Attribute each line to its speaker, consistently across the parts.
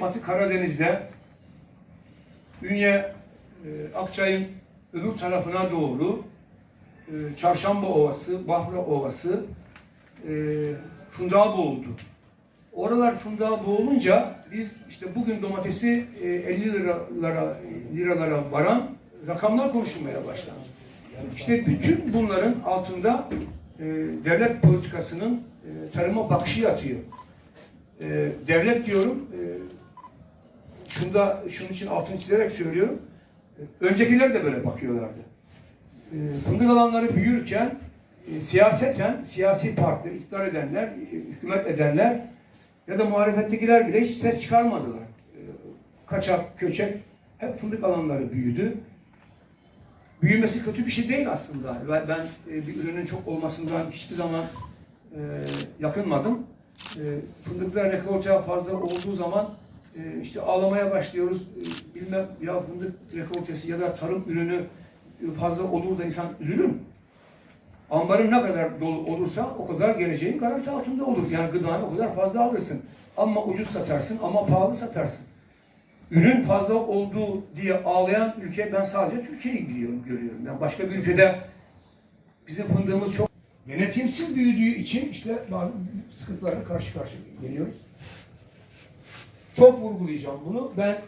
Speaker 1: Batı Karadeniz'de Ünye e, Akçay'ın öbür tarafına doğru e, Çarşamba Ovası, Bahra Ovası e, fındığa boğuldu. Oralar fındığa boğulunca biz işte bugün domatesi e, 50 liralara liralara varan rakamlar konuşulmaya başlandı. İşte bütün bunların altında e, devlet politikasının e, tarıma bakışı yatıyor. E, devlet diyorum, e, şunda şunun için altını çizerek söylüyorum. Öncekiler de böyle bakıyorlardı. Fındık alanları büyürken e, siyaseten siyasi partiler, iktidar edenler, e, hükümet edenler ya da muhalefettekiler bile hiç ses çıkarmadılar. E, kaçak, köçek hep fındık alanları büyüdü. Büyümesi kötü bir şey değil aslında. Ben, e, bir ürünün çok olmasından hiçbir zaman yakınmadım. Fındıklar rekolte fazla olduğu zaman e, işte ağlamaya başlıyoruz. E, bilmem ya fındık rekoltesi ya da tarım ürünü fazla olur da insan üzülür mü? Ambarın ne kadar dolu olursa o kadar geleceğin garanti altında olur. Yani gıdanı o kadar fazla alırsın. Ama ucuz satarsın ama pahalı satarsın. Ürün fazla olduğu diye ağlayan ülke ben sadece Türkiye'yi biliyorum, görüyorum. Yani başka bir ülkede bizim fındığımız çok denetimsiz büyüdüğü için işte bazı sıkıntılarla karşı karşıya geliyoruz. Çok vurgulayacağım bunu. Ben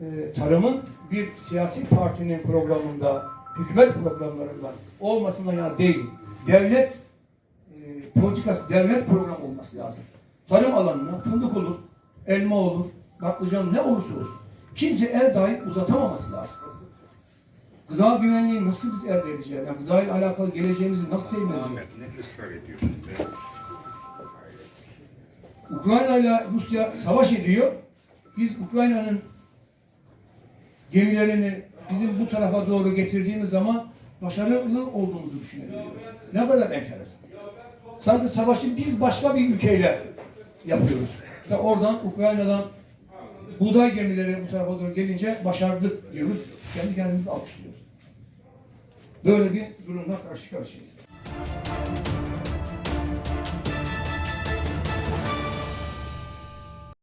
Speaker 1: e, tarımın bir siyasi partinin programında, hükümet programlarında olmasından yana değil. Devlet e, politikası, devlet programı olması lazım. Tarım alanına fındık olur, elma olur, patlıcan ne olursa olsun. Kimse el dahi uzatamaması lazım. Gıda güvenliği nasıl biz elde edeceğiz? Yani gıda ile alakalı geleceğimizi nasıl temin edeceğiz?
Speaker 2: Ahmet ne ısrar ediyorsun?
Speaker 1: Ukrayna ile Rusya savaş ediyor. Biz Ukrayna'nın gemilerini bizim bu tarafa doğru getirdiğimiz zaman başarılı olduğumuzu düşünüyoruz. Ne kadar enteresan. Sanki savaşı biz başka bir ülkeyle yapıyoruz. İşte oradan Ukrayna'dan buğday gemileri bu tarafa doğru gelince başardık diyoruz. Kendi kendimizi alkışlıyoruz. Böyle bir durumla karşı karşıyayız.